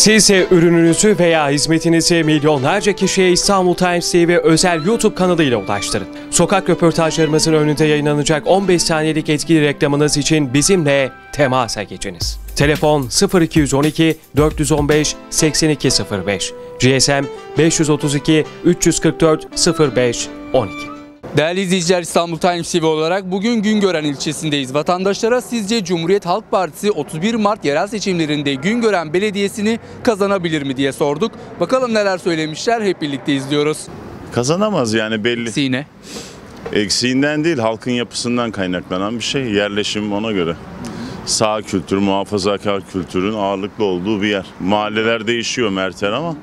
Siz de ürününüzü veya hizmetinizi milyonlarca kişiye İstanbul Times TV özel YouTube kanalıyla ulaştırın. Sokak röportajlarımızın önünde yayınlanacak 15 saniyelik etkili reklamınız için bizimle temasa geçiniz. Telefon 0212 415 8205 GSM 532 344 05 12 Değerli izleyiciler İstanbul Times TV olarak bugün Güngören ilçesindeyiz. Vatandaşlara sizce Cumhuriyet Halk Partisi 31 Mart yerel seçimlerinde Güngören Belediyesi'ni kazanabilir mi diye sorduk. Bakalım neler söylemişler hep birlikte izliyoruz. Kazanamaz yani belli. Sine. Eksiğinden değil halkın yapısından kaynaklanan bir şey. Yerleşim ona göre. Sağ kültür, muhafazakar kültürün ağırlıklı olduğu bir yer. Mahalleler değişiyor Mertel ama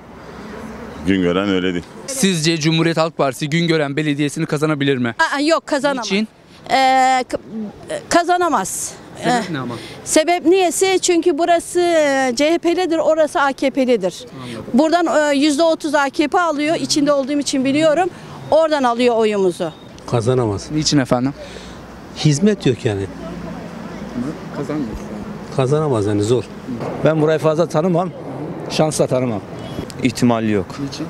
Güngören öyle değil. Sizce Cumhuriyet Halk Partisi Güngören Belediyesi'ni kazanabilir mi? Aa, yok kazanamaz. Niçin? Ee, k- kazanamaz. Sebep Ee, ne ama? sebep niyesi? Çünkü burası e, CHP'lidir, orası AKP'lidir. Buradan e, %30 AKP alıyor. İçinde olduğum için biliyorum. Oradan alıyor oyumuzu. Kazanamaz. Niçin efendim? Hizmet yok yani. Kazanmıyor. Kazanamaz yani zor. Ben burayı fazla tanımam. Şansla tanımam. ihtimali yok. Niçin?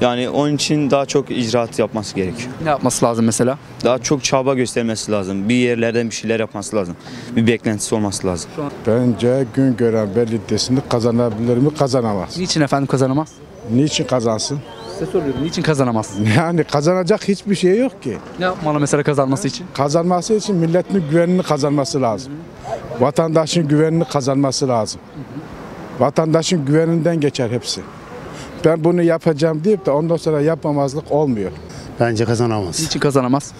Yani onun için daha çok icraat yapması gerekiyor. Ne yapması lazım mesela? Daha çok çaba göstermesi lazım. Bir yerlerden bir şeyler yapması lazım. Bir beklentisi olması lazım. Bence Güngören Belediyesi'ni kazanabilir mi? Kazanamaz. Niçin efendim kazanamaz? Niçin kazansın? Size soruyorum. Niçin kazanamaz? Yani kazanacak hiçbir şey yok ki. Ne yapmalı mesela kazanması için? Kazanması için milletin güvenini kazanması lazım. Vatandaşın güvenini kazanması lazım. Vatandaşın güveninden geçer hepsi. Ben bunu yapacağım deyip de ondan sonra yapmamazlık olmuyor. Bence kazanamaz. Niçin kazanamaz?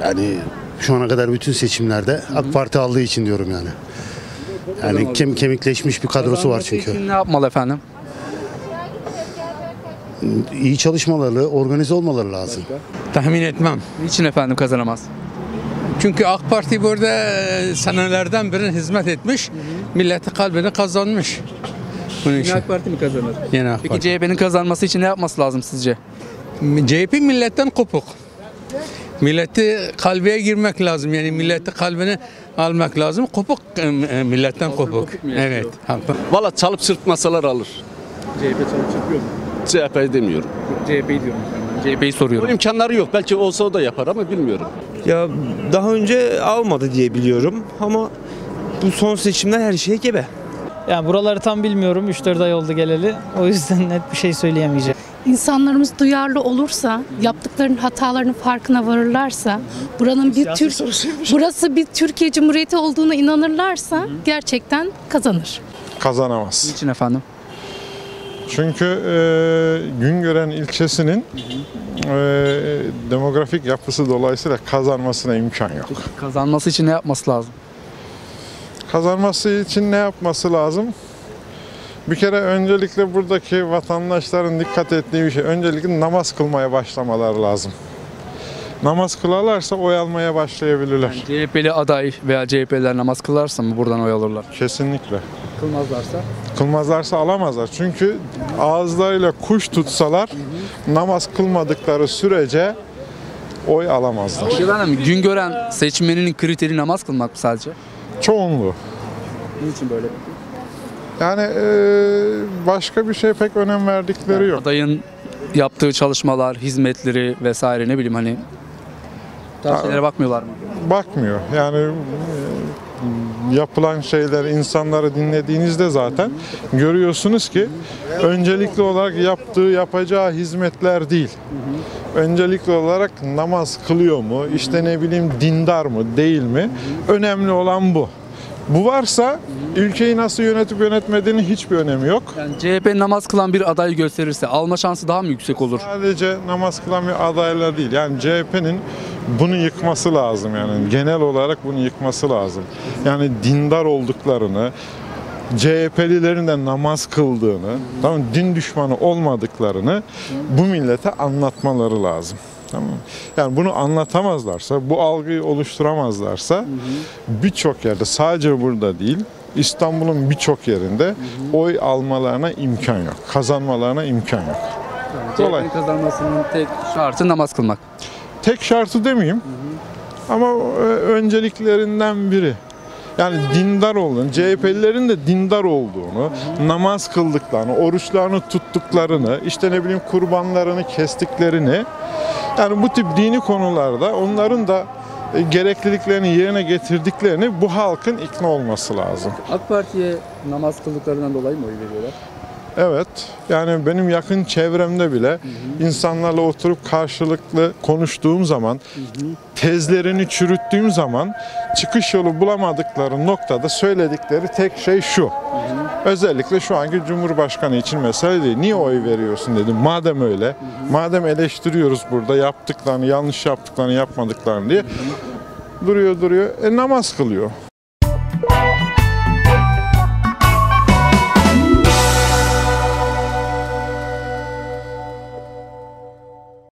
Yani şu ana kadar bütün seçimlerde AK Parti aldığı için diyorum yani. Yani kem kemikleşmiş bir kadrosu var çünkü. Için ne yapmalı efendim? İyi çalışmaları, organize olmaları lazım. Tahmin etmem. Niçin efendim kazanamaz? Çünkü AK Parti burada senelerden beri hizmet etmiş. Milleti kalbini kazanmış. Bunun için. AK Parti mi kazanır? Yine AK Peki Parti. CHP'nin kazanması için ne yapması lazım sizce? CHP milletten kopuk. Milleti kalbiye girmek lazım. Yani milleti kalbini almak lazım. Kopuk e, e, milletten kopuk. kopuk mu yaşıyor? Evet. Valla çalıp çırpmasalar alır. CHP çalışıp yapıyor mu? CHP demiyorum. CHP'yi diyorum. CHP'yi O soruyorum. imkanları yok. Belki olsa o da yapar ama bilmiyorum. Ya daha önce almadı diye biliyorum ama bu son seçimler her şeye gebe. Yani buraları tam bilmiyorum. 3-4 ay oldu geleli. O yüzden net bir şey söyleyemeyeceğim. İnsanlarımız duyarlı olursa, yaptıklarının hatalarının farkına varırlarsa, buranın bir Türk burası bir Türkiye Cumhuriyeti olduğuna inanırlarsa gerçekten kazanır. Kazanamaz. Niçin efendim? Çünkü e, Güngören ilçesinin e, demografik yapısı dolayısıyla kazanmasına imkan yok. Kazanması için ne yapması lazım? Kazanması için ne yapması lazım? Bir kere öncelikle buradaki vatandaşların dikkat ettiği bir şey. Öncelikle namaz kılmaya başlamaları lazım. Namaz kılarlarsa oy almaya başlayabilirler. CHP'li aday veya CHP'liler namaz kılarsa mı buradan oy alırlar? Kesinlikle. Kılmazlarsa? Kılmazlarsa alamazlar. Çünkü ağızlarıyla kuş tutsalar namaz kılmadıkları sürece oy alamazlar. Peki efendim Güngören seçmeninin kriteri namaz kılmak mı sadece? Çoğunluğu. Niçin böyle? Yani e, başka bir şey pek önem verdikleri yok. Adayın yaptığı çalışmalar, hizmetleri vesaire ne bileyim hani tarz şeylere bakmıyorlar mı? bakmıyor. Yani e, yapılan şeyler insanları dinlediğinizde zaten görüyorsunuz ki öncelikli olarak yaptığı yapacağı hizmetler değil. Öncelikli olarak namaz kılıyor mu? İşte ne bileyim dindar mı? Değil mi? Önemli olan bu. Bu varsa ülkeyi nasıl yönetip yönetmediğinin hiçbir önemi yok. Yani CHP namaz kılan bir aday gösterirse alma şansı daha mı yüksek olur? Sadece namaz kılan bir adayla değil. Yani CHP'nin bunu yıkması lazım yani. Genel olarak bunu yıkması lazım. Yani dindar olduklarını, CHP'lilerin de namaz kıldığını, tamam din düşmanı olmadıklarını bu millete anlatmaları lazım. Tamam? Yani bunu anlatamazlarsa, bu algıyı oluşturamazlarsa birçok yerde sadece burada değil, İstanbul'un birçok yerinde oy almalarına imkan yok. Kazanmalarına imkan yok. Kolay. CHP'nin kazanmasının tek şartı namaz kılmak. Tek şartı demeyeyim ama e, önceliklerinden biri. Yani dindar olduğunu, CHP'lilerin de dindar olduğunu, namaz kıldıklarını, oruçlarını tuttuklarını, işte ne bileyim kurbanlarını kestiklerini, yani bu tip dini konularda onların da e, gerekliliklerini yerine getirdiklerini bu halkın ikna olması lazım. AK Parti'ye namaz kıldıklarından dolayı mı oy veriyorlar? Evet. Yani benim yakın çevremde bile insanlarla oturup karşılıklı konuştuğum zaman, tezlerini çürüttüğüm zaman çıkış yolu bulamadıkları noktada söyledikleri tek şey şu. Özellikle şu anki Cumhurbaşkanı için mesele değil. Niye oy veriyorsun dedim. Madem öyle, madem eleştiriyoruz burada yaptıklarını, yanlış yaptıklarını, yapmadıklarını diye duruyor duruyor. E namaz kılıyor.